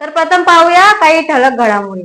तर प्रथम पाहूया काही ठळक घडामोडी.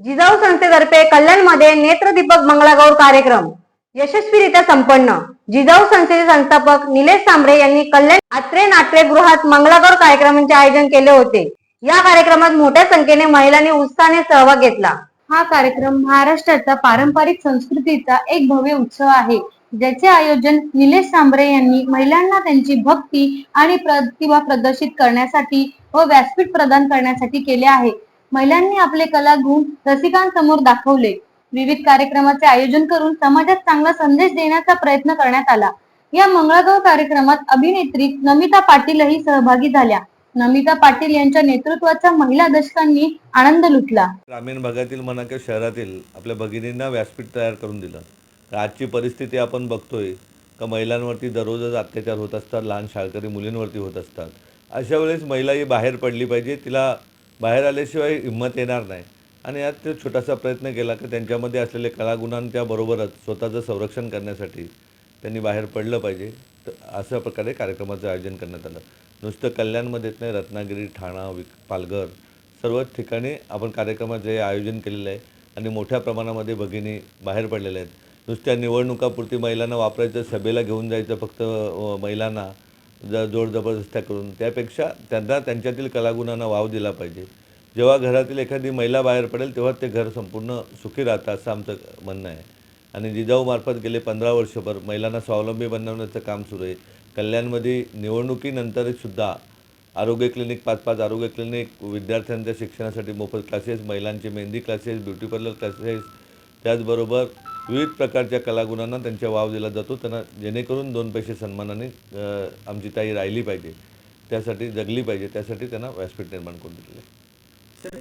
जिजाऊ संस्थेतर्फे कल्याणमध्ये नेत्रदीपक मंगळागौर कार्यक्रम. यशस्वीरित्या संपन्न. जिजाऊ संस्थेचे संस्थापक निलेश सांबरे यांनी कल्याण आत्रे नाट्यगृहात मंगळागौर कार्यक्रमाचे आयोजन केले होते. या कार्यक्रमात मोठ्या संख्येने महिलांनी उत्साहाने सहभाग घेतला. हा कार्यक्रम महाराष्ट्राचा पारंपरिक संस्कृतीचा एक भव्य उत्सव आहे. ज्याचे आयोजन निलेश सांबरे यांनी महिलांना त्यांची भक्ती आणि प्रतिभा प्रदर्शित करण्यासाठी व व्यासपीठ प्रदान करण्यासाठी केले आहे. महिलांनी आपले कलागुण रसिकांसमोर दाखवले. विविध कार्यक्रमाचे आयोजन करून समाजात चांगला संदेश देण्याचा प्रयत्न करण्यात आला. या मंगळागौर कार्यक्रमात अभिनेत्री नमिता पाटीलही सहभागी झाल्या. नमिता पाटील यांच्या नेतृत्वाच्या महिला दशकांनी आनंद लुटला. ग्रामीण भागातील म्हणा किंवा शहरातील आपल्या भगिनींना व्यासपीठ तयार करून दिलं. आजची परिस्थिती आपण बघतोय का महिलांवरती दररोजच अत्याचार होत असतात लहान शाळकरी मुलींवरती होत असतात. अशा वेळेस महिला ही बाहेर पडली पाहिजे तिला बाहेर आल्याशिवाय हिंमत येणार नाही. आणि यात ते छोटासा प्रयत्न केला की त्यांच्यामध्ये असलेले कलागुणांच्या बरोबरच स्वतःचं संरक्षण करण्यासाठी त्यांनी बाहेर पडलं पाहिजे. तर अशा प्रकारे कार्यक्रमाचं आयोजन करण्यात आलं. नुसतं कल्याणमध्येच नाही रत्नागिरी ठाणा विक पालघर सर्वच ठिकाणी आपण कार्यक्रमाचे आयोजन केलेलं आहे. आणि मोठ्या प्रमाणामध्ये भगिनी बाहेर पडलेल्या आहेत. नुसत्या निवडणुकापुरती महिलांना वापरायचं सभेला घेऊन जायचं फक्त महिलांना ज जोड जबरदस्त्या करून. त्यापेक्षा त्यांना त्यांच्यातील कलागुणांना वाव दिला पाहिजे. जेव्हा घरातील एखादी महिला बाहेर पडेल तेव्हा ते घर संपूर्ण सुखी राहतं असं आमचं म्हणणं आहे. आणि जिजाऊमार्फत गेले पंधरा वर्षभर महिलांना स्वावलंबी बनवण्याचं काम सुरू आहे. कल्याणमध्ये निवडणुकीनंतर सुद्धा आरोग्य क्लिनिक पाच पाच आरोग्य क्लिनिक विद्यार्थ्यांच्या शिक्षणासाठी मोफत क्लासेस महिलांचे mehendi classes beauty parlour classes त्याचबरोबर विविध प्रकारच्या कलागुणांना त्यांच्या वाव दिला जातो. त्यांना जेणेकरून दोन पैसे सन्मानाने आमची ताई राहिली पाहिजे. त्यासाठी जगली पाहिजे. त्यासाठी त्यांना व्यासपीठ निर्माण करून दिलेलं आहे.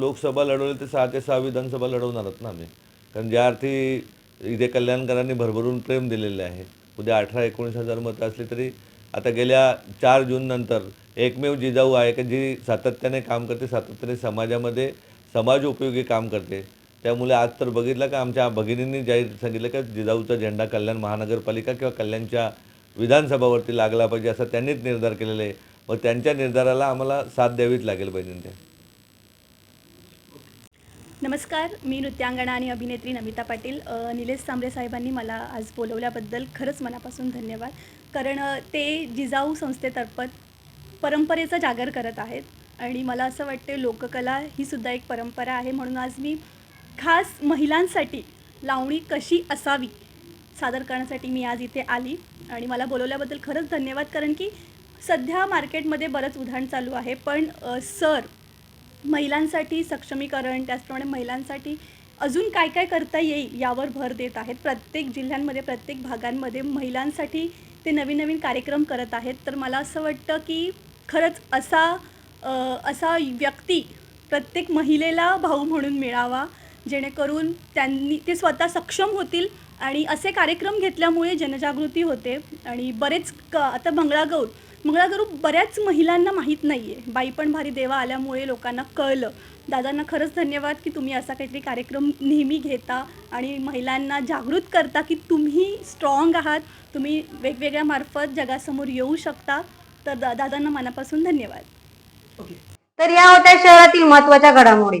लोकसभा लढवली तर सहा ते सहा विधानसभा लढवणार आहोत ना आम्ही. कारण ज्या अर्थी इथे कल्याणकरांनी भरभरून प्रेम दिलेले आहे. उद्या अठरा एकोणीस हजार मतं असली तरी आता गेल्या चार जूननंतर एकमेव जिजाऊ आहे की जी सातत्याने काम करते सातत्याने समाजामध्ये समाज उपयोगी काम करते. त्यामुळे आज तर बघितलं का आमच्या भगिनींनी जाहीर सांगितलं का जिजाऊचा झेंडा कल्याण महानगरपालिका किंवा कल्याणच्या विधानसभावरती लागला पाहिजे असं त्यांनीच निर्धार केलेला आहे. व त्यांच्या निर्धाराला आम्हाला साथ द्यावीच लागेल पाहिजे नमस्कार मी नृत्यांगणा आणि अभिनेत्री नमिता पाटील. निलेश सांबरे साहेबांनी मला आज बोलवल्याबद्दल खरंच मनापासून धन्यवाद. कारण ते जिजाऊ संस्थेतर्फत परंपरेचा जागर करत आहेत. आणि मला असं वाटते लोककला ही सुद्धा एक परंपरा आहे. म्हणून आज मी खास महिलांसाठी लावणी कशी असावी? सादर करण्यासाठी मी आज इथे आली आणि मला बोलवल्याबद्दल खरंच धन्यवाद कारण की सध्या मार्केटमध्ये बरंच उधाण चालू आहे. पण सर महिलांसाठी सक्षमीकरण त्याचप्रमाणे महिलांसाठी अजून काय काय करता येईल यावर भर देत आहेत. प्रत्येक जिल्ह्यांमध्ये प्रत्येक भागांमध्ये महिलांसाठी ते नवीन नवीन कार्यक्रम करत आहेत. तर मला असं वाटतं की खरंच असा असा व्यक्ती प्रत्येक महिलेला भाऊ म्हणून मिळावा. जेणेकरून त्यांनी ते स्वतः सक्षम होतील आणि असे कार्यक्रम घेतल्यामुळे जनजागृती होते. आणि बरेच क आता मंगळागौर मंगळागौर बऱ्याच महिलांना माहीत नाही आहे बाई पण भारी देवा आल्यामुळे लोकांना कळलं. दादांना खरंच धन्यवाद की तुम्ही असा काहीतरी कार्यक्रम नेहमी घेता आणि महिलांना जागृत करता की तुम्ही स्ट्रॉंग आहात. तुम्ही वेगवेगळ्या मार्फत जगासमोर येऊ शकता. तर दादांना मनापासून धन्यवाद. तर या होत्या शहरातील महत्त्वाच्या घडामोडी.